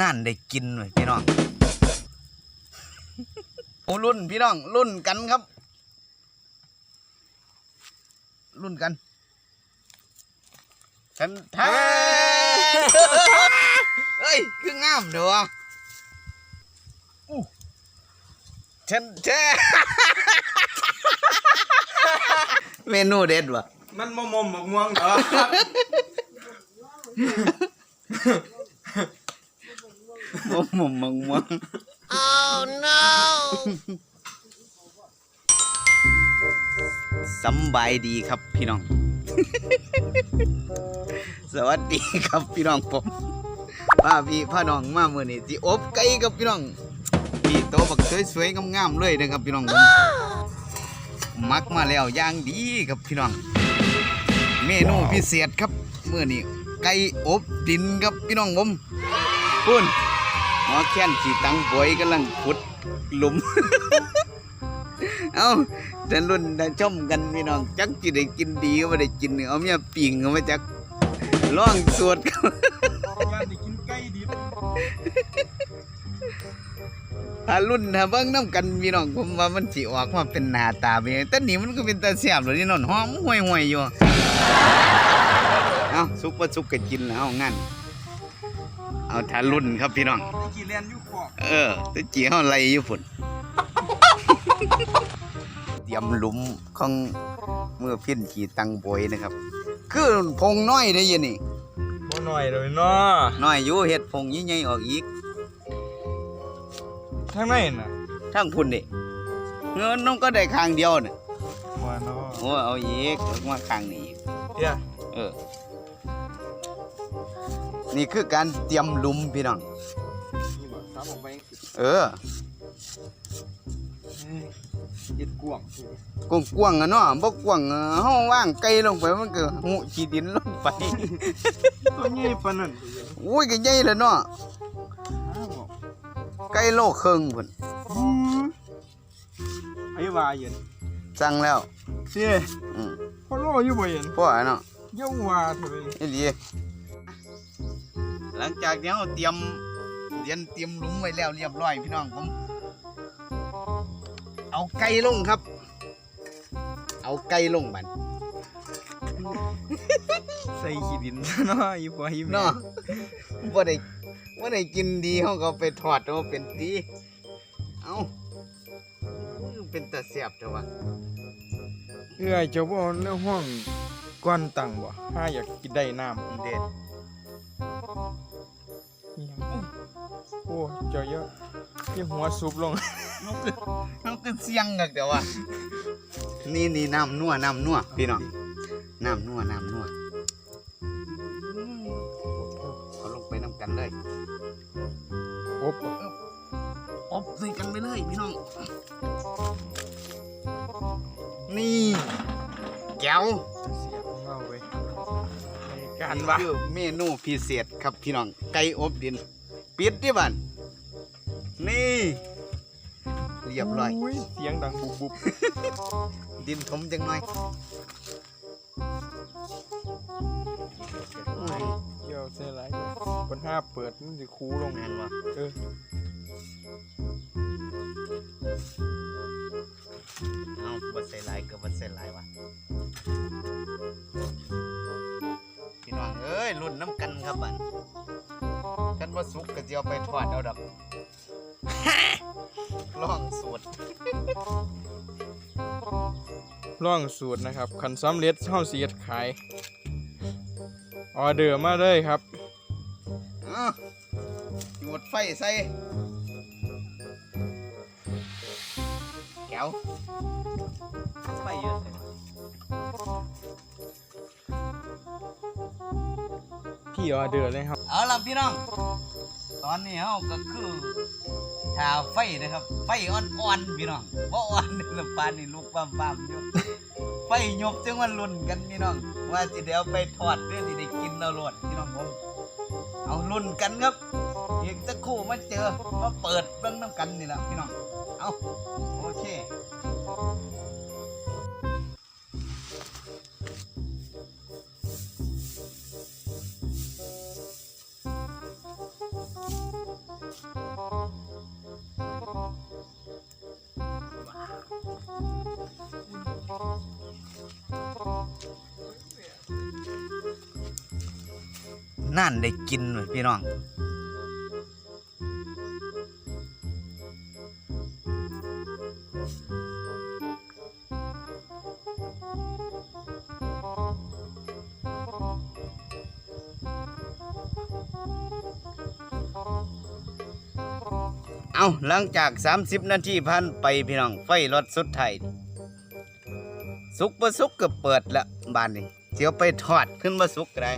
นั่นได้กินเว้ยพี่น้องโอ้รุ่นพี่น้องรุ่นกันครับ รุ่นกันทันทันเฮ้ยคืองามเด้อวะอู้ฉันแช่เมนูเด็ดวะมันมอมมบักม่วงเหรอ มมุมมังมังสำบายดีครับพี่น้อง สวัสดีครับพี่น้องผมป้าพี่พ่อน้องมาเมื่อนี้ที่อบไก่กับพี่น้องพี่โตบักสวยๆงามๆเลยนะครับพี่น้องผมมักมาแล้วอย่างดีครับพี่น้อง เมนูพิเศษครับเมื่อนี้ไก่อบดินครับพี่น้องผมพุ่น หมอแค้นสีตังบอยกำลังขุดหลุม เอาแต่รุ่นได้ชมกันพี่น้อง จักจิได้กินดีก็ไม่ได้กิน เอาเมียปิ่งเอามาจากล่องสวดครับอยากได้กินไก่ดิบถ้ารุ่นถ้าเบิ่งน้ำกันพี่น้องผมว่ามันสิออกมาเป็นหน้าตาเป็นแต่นี่มันก็เป็นตาแซ่บเลยนี่นอนหอมห่วยห่วยๆอยู่ เอาสุกบ่สุกก็กินแล้วงั้น เอาถ้ารุ่นครับพี่น้องไอ้กี่เรียนอยู่ขอบเออแตะจีเฮาไล่อยู่พุ่นเตรียมหลุมของเมื่อพิ้นขี่ตังบอยนะครับ คือพงน้อยได้อยินนี่บ่หน่อยเลยเนาะน้อยอยู่เฮ็ดพงยิ่งใหญ่ออกอีกทางไหนน่ะทั้งพุ่นนี่เงินน้องก็ได้ข้างเดียวน่ะว่าเนาะโอ้เอาอีกเอามาข้างนี้อีกเดี๋ยวเออ นี่คือการเตรียมหลุมพี่น้อง นี่บ่ซับออกไปเออเฮ็ดกวางกวงกวางๆอะเนาะบ่กวางอะเฮาว่างไกลลงไปมันก็หุขี้ดินลงไปตัวใหญ่ปานนั้นโอ้ยก็ใหญ่เลยเนาะอ้าวบ่ไก่โลครึ่งพุ่นอือไอ้ว่าเย็นสั่งแล้วเสียอืมพอรออยู่บ่เย็นพ่ออะเนาะเยาว่าเถอะนี่ดี หลังจากที่เราเตรียมเรียนเตรียมหลุมไว้แล้วเรียบร้อยพี่น้องผม เอาไก่ลงครับ เอาไก่ลงบัดใส่ขี้ดินเนาะอีพ่ออีแม่เนาะว่าได้ว่าได้กินดีเขาก็ไปทอดเอาเป็นดีเอาเป็นตาเสียบจังวะเอื้อยเจ้าบ่เนื้อห้องก้อนตังบ่ถ้าอยากกินได้น้ำเด็ดอิหยังโอ้ เจ้าเยอะที่หัวซุบลงมันก็มันก็เสียงกันเดี๋ยววะนี่นี่น้ำนัวน้ำนัวพี่น้องน้ำนัวน้ำนัวอืมเอาลงไปน้ำกันเลยอบอบใส่กันไปเลยพี่น้อง นี่แก้วเสียบของเราเว้ยในการว่าคือเมนูพิเศษครับพี่น้องไก่อบดิน ปิดที่บ้าน นี่เรียบร้อยยเสียงดังบุบบุบดินถมจังหน่อยโอ้ยเกี่ยวเสียหลายเลยปัญหาเปิดมันสิคูลงแม่นวะเออเอาบัดใส่หลายกับบัดใส่หลายวะพี่น้องเอ้ยรุ่นน้ำกันครับบันกันว่าสุกก็จะเอาไปทอดเอาดอก ลองสูตรร่องสูตรนะครับคันสำเร็จเฮาสิเฮ็ดขาย ออเดอร์มาเลยครับอ้าจูดไฟใส่แก้วไฟเยอะใส่พี่ออเดอร์เลยครับ เอาล่ะพี่น้อง ตอนนี้เฮาก็คือทาไฟนะครับ ไฟอ่อนๆพี่น้องเบ่อ่อนนี่ละปานนี่ลุกปั๊มๆอยู่ไฟยกจังว่าลุ่นกันพี่น้อง ว่าสิได้เอาไปทอดหรือสิได้กินเอาลดพี่น้องผมเอาลุ่นกันครับอีกสักครู่มาเจอมาเปิดเบิ่งน้ำกันนี่แหละพี่น้องเอาโอเค นั่นได้กินเลยพี่น้องเอาหลังจาก 30 นาทีผ่านไปพี่น้อง ไฟรถสุดไทยสุกบ่สุกก็เปิดละบานนี้เดี๋ยวไปทอดขึ้นมาสุกก็ได้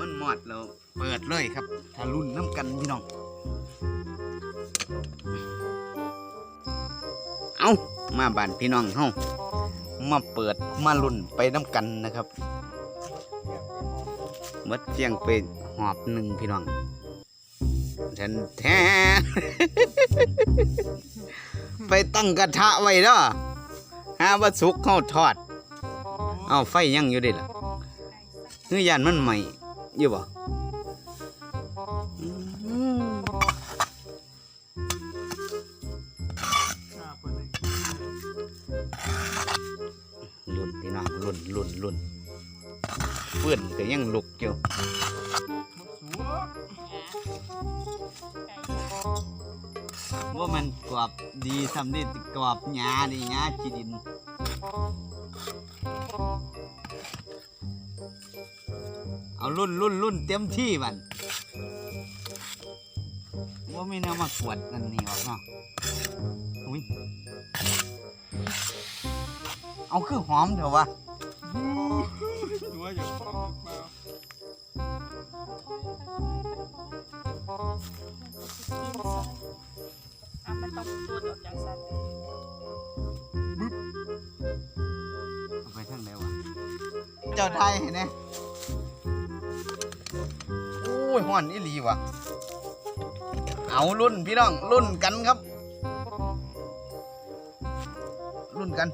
มันหมดเราเปิดเลยครับถ้ารุ่นน้ำกันพี่น้อง เอามาบ้านพี่น้องเฮามาเปิดมารุ่นไปน้ำกันนะครับหมดเจียงไปหอบหนึ่งพี่น้องแทนแทนไปตั้งกระทะไว้เด้อหาว่าสุกเข้าทอด เอาไฟยังอยู่ดิล่ะเนื้อยานมันใหม่ อยู่บ่ลุ่นพี่น้องลุ่นลุ่นลุ่นเพื่อนก็ยังลุกอยู่ว่ามันกรอบดีทำได้กรอบหญ้าดีหญ้าจีดิน เอารุ่นรุ่นรุ่นเต็มที่บันว่าไม่แนวมากวดนั่นนี่หรอกเนาะอุ้ยเอาคือหอมเถอะวะดูว่าอยู่ฟ้องหรือเปล่าอะมันต้องตูดออกจากสันเอาไปทางไหนวะ เจ้าไทยเห็นไหมโอ้ ยห้อนอีหลีวะเอารุ่นพี่น้องรุ่นกันครับ รุ่นกัน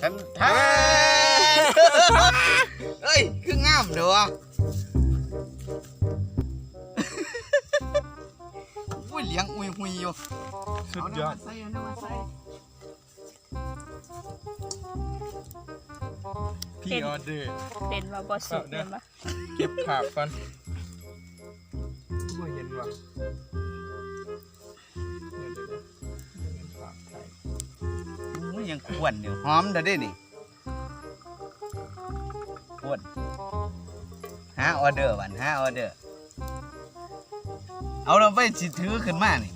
ฉันแท้เฮ้ย คืองามเด้อวะอุ้ยเลี้ยงอุยหุยอยู่สุดยอดเาน้ำมาใส่เอาน้ำมาใส่ พี่ออเดอร์เป็นมาบอสุกเป็นมาเก็บขาบก่อนว่าเห็นว่ะเดี๋ยวเดี๋ยวเดี๋ยวเดี๋ยวขาบไก่อุ้ยยังขวนอยู่หอมเด้อเด้นี่ขวนหาออเดอร์วันหาออเดอร์ เอาเราไปสิถือขึ้นมานี่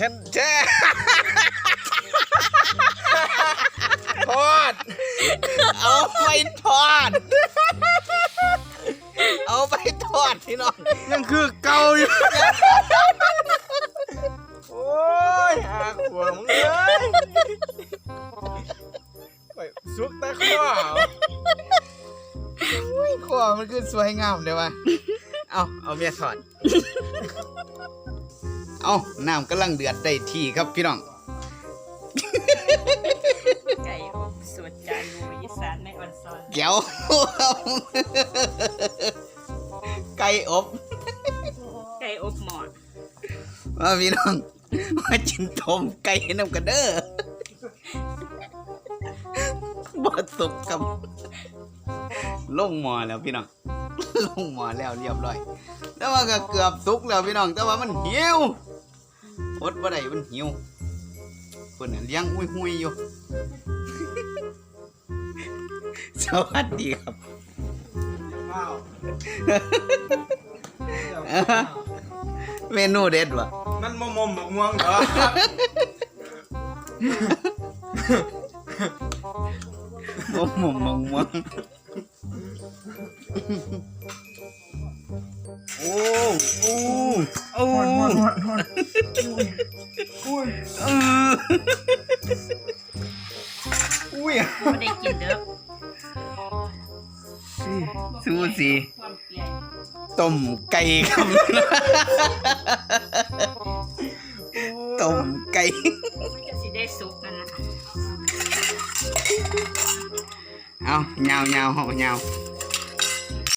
ฉันแช่ทอด เอาไปทอด เอาไปทอดพี่น้องยังคือเก่าอยู่โอ้ยหาขวมึงเลยไปซุกตะข้อขวมันคือสวยงามเลยวะเอาเอาเมียถอด เอาน้ำกำลังเดือดได้ที่ครับพี่น้อง ไก่อบสูตรจานรูอีสานในออนซอนแก้วไก่อบไก่อบหมอนมาพี่น้อง มาจินต้มไก่น้ำกันเด้อบดสุกกับลงหมอแล้วพี่น้อง ลงหมอแล้วเรียบร้อย แต่ว่าก็เกือบสุกแล้วพี่น้อง แต่ว่ามันหิว อดบ่ได้มันหิวคนน่ะเลี้ยงอุ้ยหุยอยู่ สวัสดีครับ ข้าวเมนูเด็ดวะมันมอมมบักม่วงเหรอมงมงมงมงโอ้โอ้โอ้อุ้ ไม่ได้กินเด้อซูสีความเปลี่ยนต้มไก่ครับต้มไก่มันก็สิได้สุกนั่นน่ะเอายาวยาวเหาะยาวส